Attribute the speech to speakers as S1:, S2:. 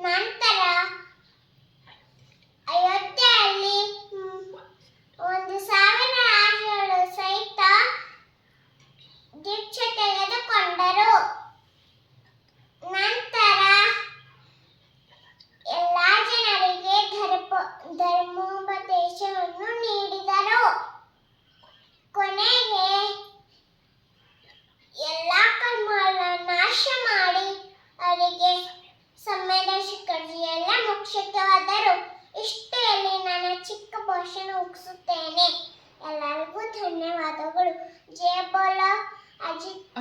S1: Nine. ಅವಶ್ಯಕವಾದರೂ ಇಷ್ಟು ಎಲ್ಲಿ ನನ್ನ ಚಿಕ್ಕ ಭಾಷಣ ಉಗಿಸುತ್ತೇನೆ. ಎಲ್ಲರಿಗೂ ಧನ್ಯವಾದಗಳು. ಜಯ ಬೋಲ ಅಜಿತ್